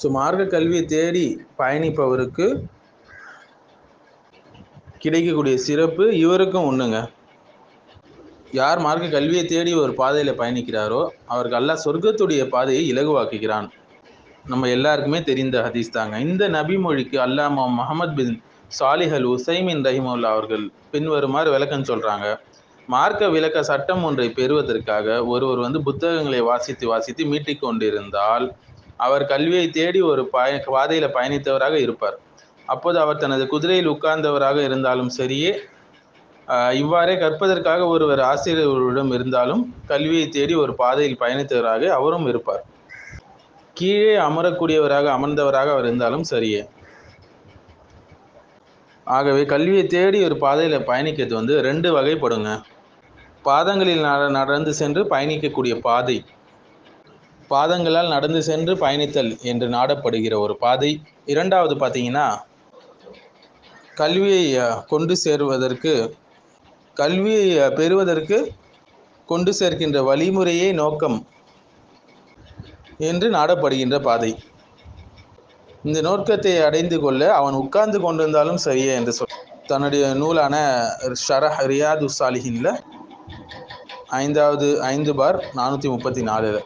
So மார்க்க கல்வியை தேடி பயணிப்பவருக்கு கிடைக்கக்கூடிய சிறப்பு இவருக்கும் ஒன்றுங்க யார் மார்க்க கல்வியை தேடி ஒரு பாதையில் பயணிக்கிறாரோ அவருக்கு அல்லாஹ் சொர்க்கத்துடைய பாதையை இலகுவாக்குகிறான். நம்ம எல்லாருக்குமே தெரிந்த ஹதீஸ் தாங்க. இந்த நபி மொழிக்கு அல்லாமா முகமது பின் சாலிஹல் உசைமின் ரஹிமுல்லா அவர்கள் பின்வருமாறு விளக்கம் சொல்கிறாங்க மார்க்க விளக்க சட்டம் ஒன்றை பெறுவதற்காக ஒருவர் வந்து புத்தகங்களை வாசித்து வாசித்து மீட்டிக்கொண்டிருந்தால் அவர் கல்வியை தேடி ஒரு பய பாதையில் பயணித்தவராக இருப்பார். அப்போது அவர் தனது குதிரையில் உட்கார்ந்தவராக இருந்தாலும் சரியே இவ்வாறே கற்பதற்காக ஒருவர் ஆசிரியர்களிடம் இருந்தாலும் கல்வியை தேடி ஒரு பாதையில் பயணித்தவராக அவரும் இருப்பார். கீழே அமரக்கூடியவராக அமர்ந்தவராக அவர் இருந்தாலும் சரியே. ஆகவே கல்வியை தேடி ஒரு பாதையில் பயணிக்கிறது வந்து ரெண்டு வகைப்படுங்க. பாதங்களில் நட நடந்து சென்று பயணிக்கக்கூடிய பாதை. பாதங்களால் நடந்து சென்று பயணித்தல் என்று நாடப்படுகிற ஒரு பாதை. இரண்டாவது பார்த்தீங்கன்னா கல்வியை கொண்டு சேருவதற்கு கல்வியை பெறுவதற்கு கொண்டு சேர்க்கின்ற வழிமுறையே நோக்கம் என்று நாடப்படுகின்ற பாதை. இந்த நோக்கத்தை அடைந்து கொள்ள அவன் உட்கார்ந்து கொண்டிருந்தாலும் சரியே என்று சொல் தன்னுடைய நூலான ஷரஹ் ரியாது சாலிஹின்ல ஐந்தாவது ஐந்து பார் நானூற்றி முப்பத்தி நாலில்.